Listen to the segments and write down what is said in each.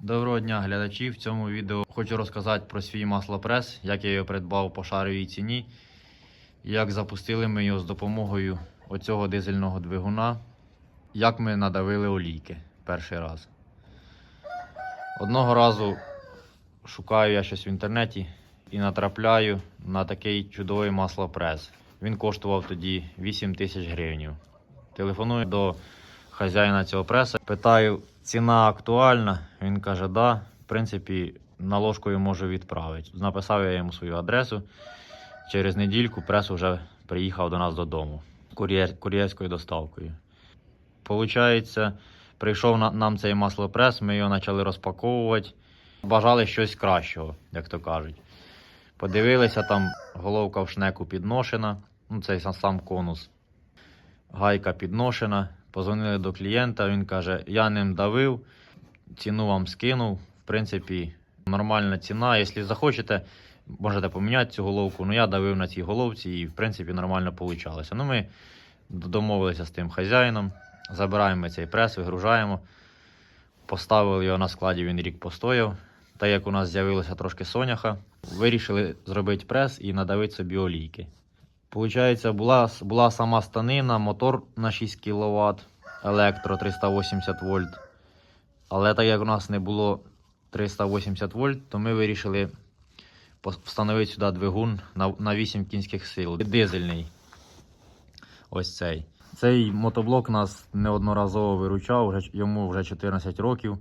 Доброго дня, глядачі. В цьому відео хочу розказати про свій маслопрес, як я його придбав по шаровій ціні, як запустили ми його з допомогою оцього дизельного двигуна, як ми надавили олійки перший раз. Одного разу шукаю я щось в інтернеті і натрапляю на такий чудовий маслопрес. Він коштував тоді 8 тисяч гривень. Телефоную до хазяїна цього преса. Питаю, ціна актуальна. Він каже, да. В принципі, наложкою можу відправити. Написав я йому свою адресу. Через недільку прес вже приїхав до нас додому кур'єр, кур'єрською доставкою. Получається, прийшов на, нам цей маслопрес, ми його почали розпаковувати. Бажали щось кращого, як то кажуть. Подивилися, там головка в шнеку підношена, ну цей сам- сам конус. Гайка підношена. Позвонили до клієнта, він каже, я ним давив, ціну вам скинув. В принципі, нормальна ціна. Якщо захочете, можете поміняти цю головку. Ну я давив на цій головці і в принципі нормально вийшло. Ну ми домовилися з тим хазяїном, забираємо цей прес, вигружаємо. Поставили його на складі, він рік постояв. Та як у нас з'явилося трошки соняха, вирішили зробити прес і надавити собі олійки. Получається, була, була сама станина, мотор на 6 кВт, електро 380 вольт. Але так як у нас не було 380 вольт, то ми вирішили встановити сюди двигун на, на 8 кінських сил. Дизельний. Ось цей. Цей мотоблок нас неодноразово виручав, вже, йому вже 14 років.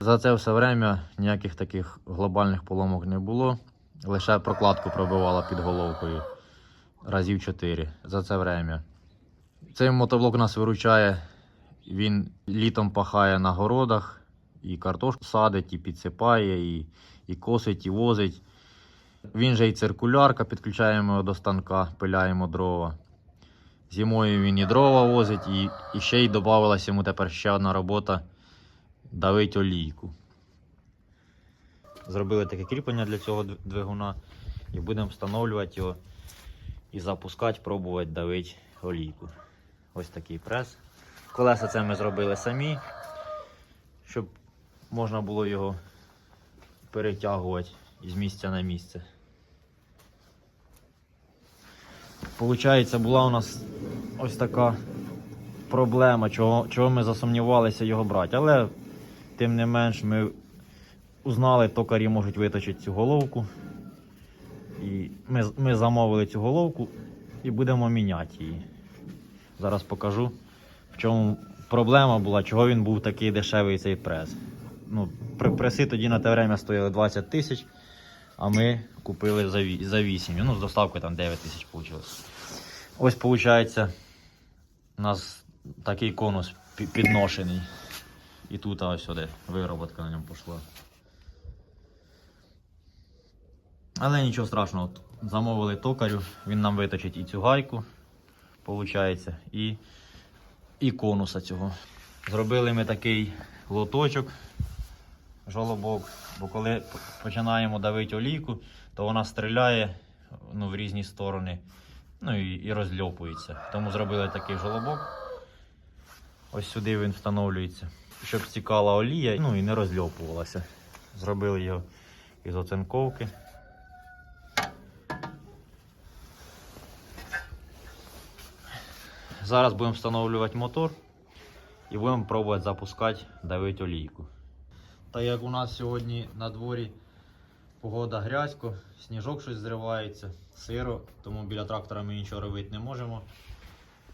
За це все время ніяких таких глобальних поломок не було. Лише прокладку пробивала під головкою разів 4 за це время. Цей мотоблок нас виручає. Він літом пахає на городах, і картошку садить, і підсипає, і, і косить, і возить. Він же і циркулярка, підключаємо його до станка, пиляємо дрова. Зимою він і дрова возить, і, і ще й додавалася йому тепер ще одна робота давить олійку. Зробили таке кріплення для цього двигуна і будемо встановлювати його і запускати, пробувати давити олійку. Ось такий прес. Колеса це ми зробили самі, щоб можна було його перетягувати із місця на місце. Получається, була у нас ось така проблема, чого, чого ми засумнівалися його брати. Але тим не менш ми узнали, токарі можуть виточити цю головку. І ми, ми замовили цю головку і будемо міняти її. Зараз покажу, в чому проблема була, чого він був такий дешевий цей прес. Ну, пр- преси тоді на те время стояли 20 тисяч, а ми купили за, за 8. Ну, з доставкою там 9 тисяч вийшло. Ось виходить, у нас такий конус підношений. І тут ось сюди вироботка на ньому пішла. Але нічого страшного, замовили токарю, він нам виточить і цю гайку, виходить, і, і конуса цього. Зробили ми такий лоточок, жолобок, бо коли починаємо давити олійку, то вона стріляє ну, в різні сторони ну, і, і розльопується. Тому зробили такий жолобок. Ось сюди він встановлюється, щоб стікала олія ну, і не розльопувалася. Зробили його із оцинковки. Зараз будемо встановлювати мотор і будемо пробувати запускати, давити олійку. Так як у нас сьогодні на дворі погода грязько, сніжок щось зривається, сиро, тому біля трактора ми нічого робити не можемо.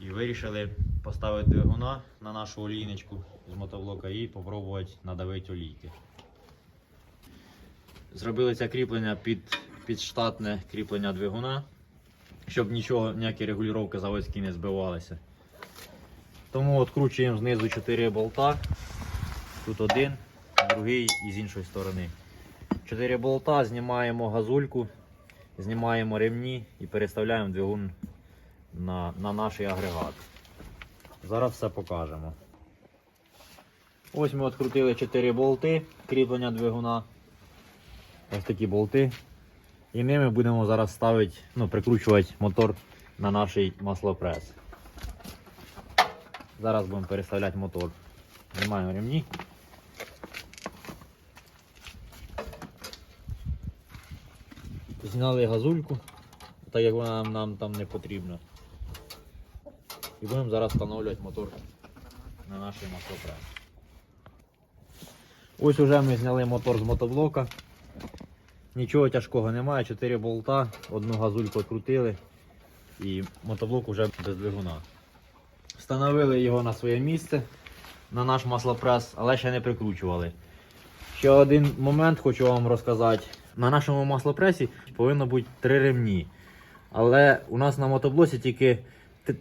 І вирішили поставити двигуна на нашу олійничку з мотоблока і спробувати надавити олійки. Зробили це кріплення під, під штатне кріплення двигуна, щоб нічого, ніякі регулювання заводські не збивалися. Тому відкручуємо знизу 4 болта. Тут один, другий і з іншої сторони. 4 болта, знімаємо газульку, знімаємо ремні і переставляємо двигун на, на наш агрегат. Зараз все покажемо. Ось ми відкрутили 4 болти кріплення двигуна. Ось такі болти. І ними будемо зараз ставити, ну, прикручувати мотор на наш маслопрес. Зараз будемо переставляти мотор. Знімаємо ремні. Зняли газульку, так як вона нам, там не потрібна. І будемо зараз встановлювати мотор на нашій мотопресі. Ось уже ми зняли мотор з мотоблока. Нічого тяжкого немає, 4 болта, одну газульку крутили і мотоблок вже без двигуна. Встановили його на своє місце на наш маслопрес, але ще не прикручували. Ще один момент хочу вам розказати. На нашому маслопресі повинно бути три ремні. Але у нас на мотоблоці тільки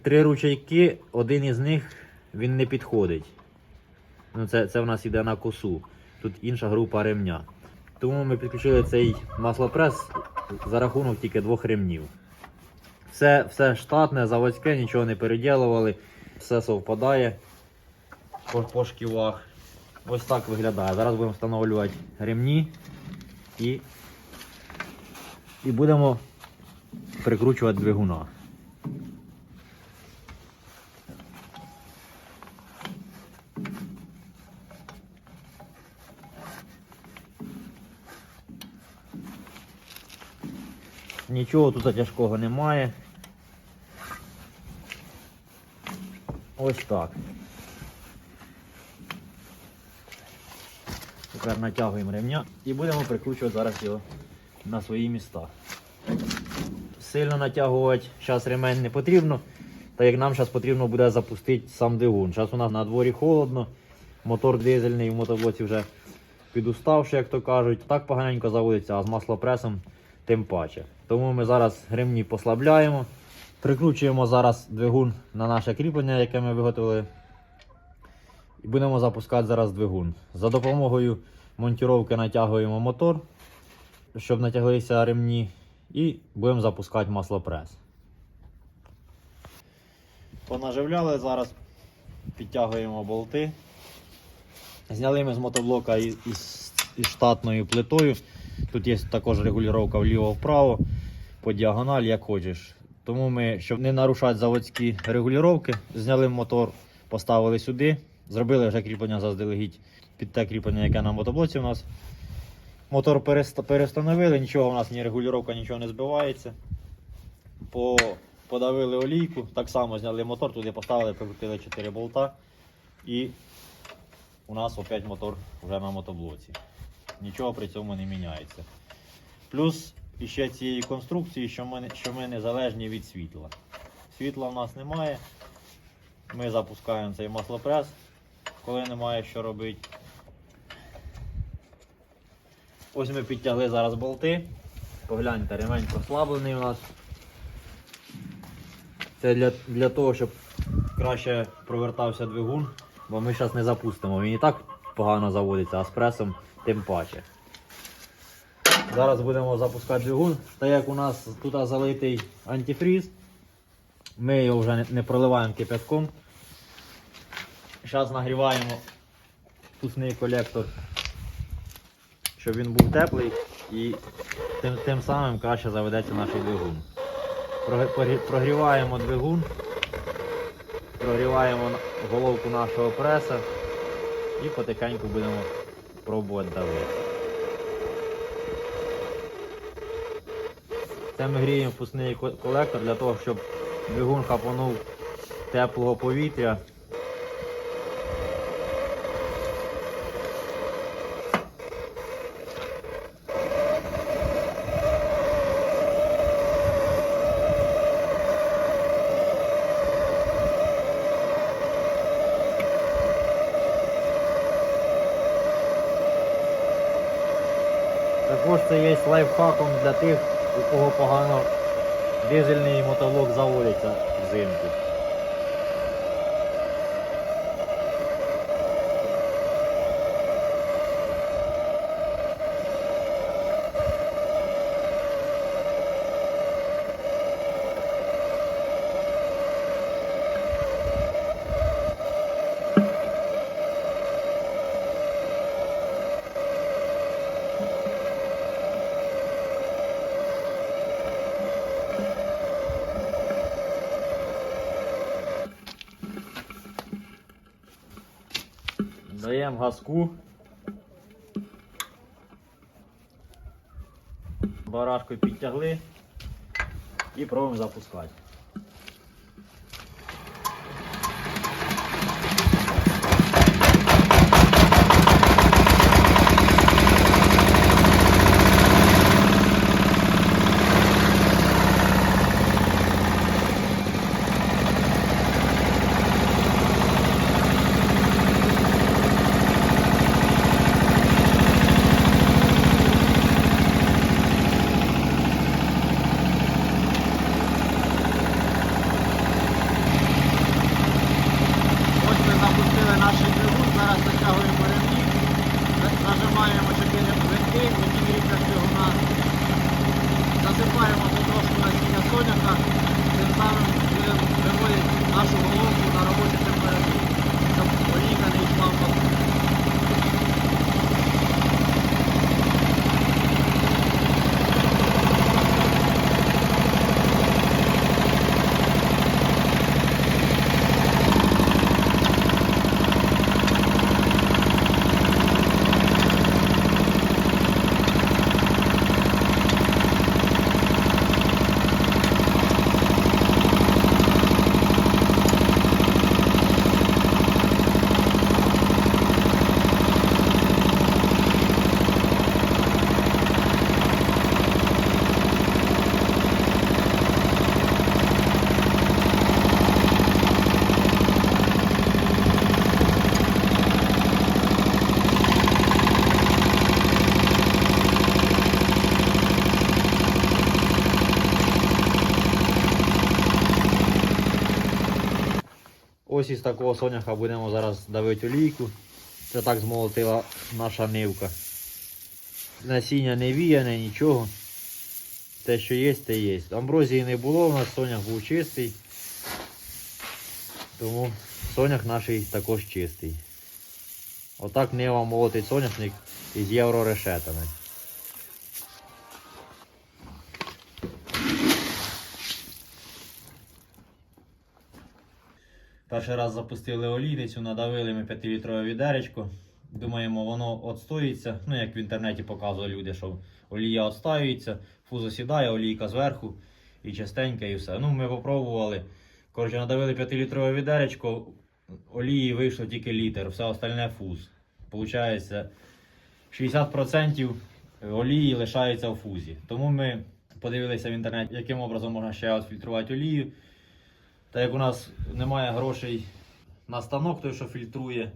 три ручейки, один із них він не підходить. Ну, це, це в нас іде на косу. Тут інша група ремня. Тому ми підключили цей маслопрес за рахунок тільки двох ремнів. Все, все штатне, заводське, нічого не переділували, все совпадає по, по шківах. Ось так виглядає. Зараз будемо встановлювати ремні і, і будемо прикручувати двигуна. Нічого тут тяжкого немає. Ось так. Тепер натягуємо ремня і будемо прикручувати зараз його на свої міста. Сильно натягувати зараз ремень не потрібно, так як нам зараз потрібно буде запустити сам двигун. Зараз у нас на дворі холодно, мотор дизельний в мотоблоці вже підуставший, як то кажуть. Так поганенько заводиться, а з маслопресом тим паче. Тому ми зараз ремні послабляємо. Прикручуємо зараз двигун на наше кріплення, яке ми виготовили. І будемо запускати зараз двигун. За допомогою монтіровки натягуємо мотор, щоб натяглися ремні, і будемо запускати маслопрес. Понаживляли зараз, підтягуємо болти. Зняли ми з мотоблока із, із, із штатною плитою. Тут є також регулювання вліво-вправо, по діагоналі, як хочеш. Тому ми, щоб не нарушати заводські регулювання, зняли мотор, поставили сюди, зробили вже кріплення заздалегідь під те кріплення, яке на мотоблоці у нас. Мотор перестановили, нічого у нас ні регулювання, нічого не збивається. По, подавили олійку, так само зняли мотор, туди поставили, прикрутили 4 болта. І у нас опять мотор вже на мотоблоці. Нічого при цьому не міняється. Плюс іще цієї конструкції, що ми, що ми незалежні від світла. Світла в нас немає. Ми запускаємо цей маслопрес, коли немає що робити. Ось ми підтягли зараз болти. Погляньте, ремень послаблений у нас. Це для, для того, щоб краще провертався двигун, бо ми зараз не запустимо. Він і так погано заводиться, а з пресом тим паче. Зараз будемо запускати двигун. Так як у нас тут залитий антифріз, ми його вже не, проливаємо кипятком. Зараз нагріваємо впускний колектор, щоб він був теплий і тим, тим самим краще заведеться наш двигун. Прогрі- прогрі- Прогріваємо двигун, прогріваємо головку нашого преса і потихеньку будемо пробувати давити. Це ми гріємо впускний колектор для того, щоб двигун хапанув теплого повітря. Також це є лайфхаком для тих, у кого погано дизельний мотолок заводиться взимку. Даємо газку. Барашкою підтягли і пробуємо запускати. Ось ми запустили наш двигун, зараз натягуємо ремні, нажимаємо 4 гвинти, які кріплять двигуна, засипаємо потрошку насіння соняка, тим самим нашу головку на робочу температуру, щоб олійка не йшла в воду. Ось із такого соняха будемо зараз давити олійку. Це так змолотила наша нивка. Насіння не віяне, нічого. Те, що є, те є. Амброзії не було, у нас сонях був чистий. Тому сонях наш також чистий. Отак нива молотить соняшник із єврорешетами. Перший раз запустили олійницю, надавили ми 5-літрове відеречко. Думаємо, воно отстоїться. Ну, як в інтернеті показували люди, що олія отстаюється, фуза сідає, олійка зверху і частеньке, і все. Ну, ми попробували. Коротше, надавили 5-літрове відеречко, олії вийшло тільки літр, все остальне фуз. Получається, 60% олії лишається в фузі. Тому ми подивилися в інтернеті, яким образом можна ще відфільтрувати олію. Та як у нас немає грошей на станок, той, що фільтрує,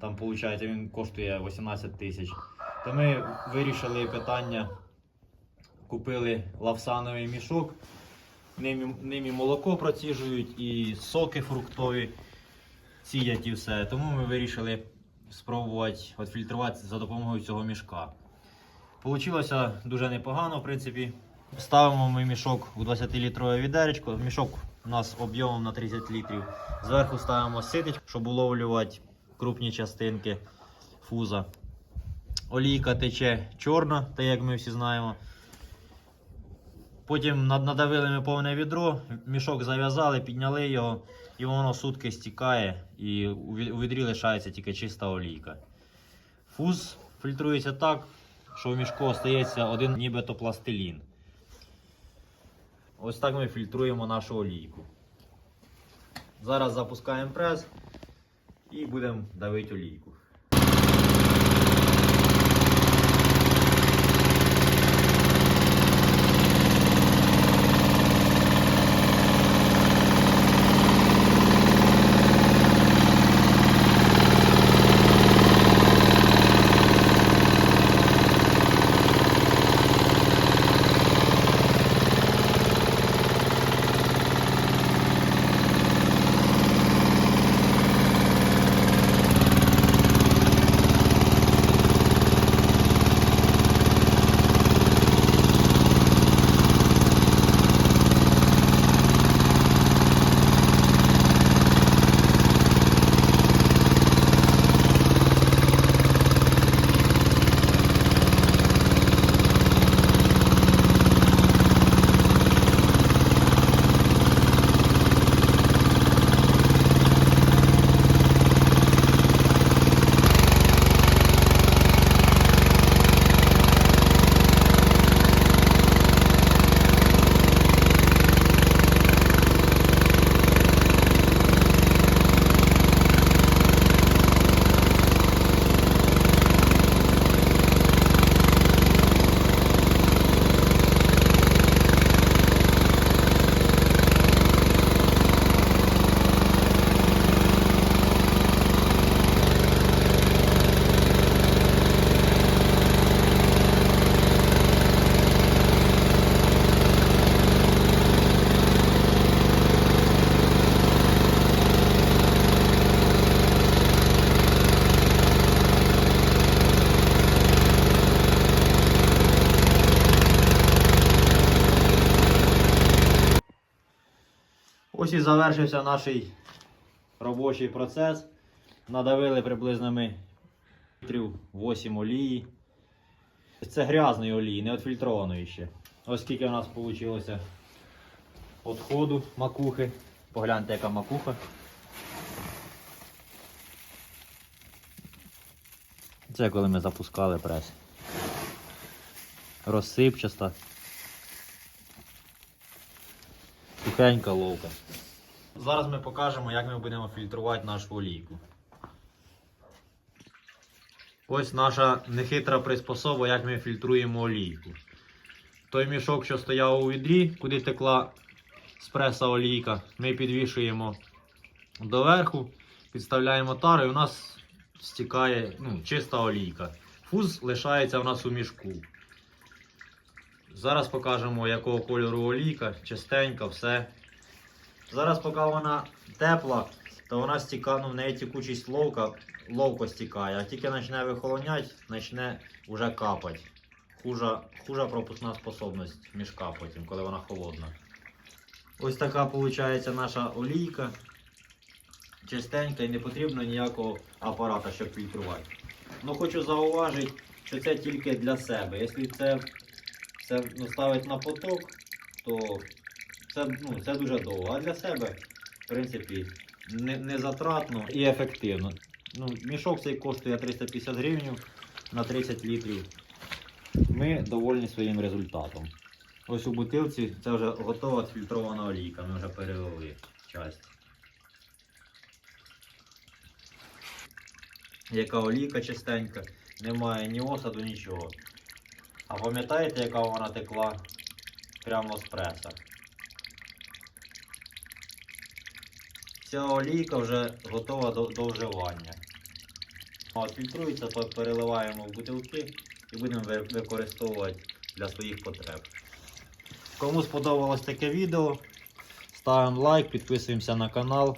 там виходить, він коштує 18 тисяч, то ми вирішили питання, купили лавсановий мішок, ним, ним і молоко проціжують, і соки фруктові сіять і все. Тому ми вирішили спробувати відфільтрувати за допомогою цього мішка. Получилося дуже непогано, в принципі. Ставимо ми мішок у 20-літрове відеречко. Мішок у нас об'ємом на 30 літрів. Зверху ставимо ситечко, щоб уловлювати крупні частинки фуза. Олійка тече чорна, так як ми всі знаємо. Потім надавили ми повне відро, мішок зав'язали, підняли його, і воно сутки стікає, і у відрі лишається тільки чиста олійка. Фуз фільтрується так, що в мішку остається один нібито пластилін. Ось так ми фільтруємо нашу олійку. Зараз запускаємо прес і будемо давити олійку. Завершився наш робочий процес. Надавили приблизно ми 8 олії. Це грязної олії, не відфільтрованої ще. Ось скільки у нас вийшло відходу макухи. Погляньте, яка макуха. Це коли ми запускали прес. Розсипчаста. Сухенька ловка. Зараз ми покажемо, як ми будемо фільтрувати нашу олійку. Ось наша нехитра приспособа, як ми фільтруємо олійку. Той мішок, що стояв у відрі, куди текла спреса олійка, ми підвішуємо доверху, підставляємо тару і у нас стікає ну, чиста олійка. Фуз лишається у нас у мішку. Зараз покажемо, якого кольору олійка, чистенька, все. Зараз, поки вона тепла, то вона стікає, ну, в неї текучість ловка, ловко стікає, а тільки почне вихолонять, почне вже капати. Хужа, хужа пропускна способність мішка потім, коли вона холодна. Ось така виходить наша олійка. Чистенька і не потрібно ніякого апарата, щоб фільтрувати. Ну хочу зауважити, що це тільки для себе. Якщо це, це ну, ставить на поток, то це, ну, це дуже довго. А для себе, в принципі, не, не затратно і ефективно. Ну, мішок цей коштує 350 гривень на 30 літрів. Ми довольні своїм результатом. Ось у бутилці це вже готова фільтрована олійка. Ми вже перелили часть. Яка олійка чистенька, немає ні осаду, нічого. А пам'ятаєте, яка вона текла прямо з преса? Ця олійка вже готова до, до вживання. От фільтрується, переливаємо в бутилки і будемо використовувати для своїх потреб. Кому сподобалось таке відео, ставимо лайк, підписуємося на канал.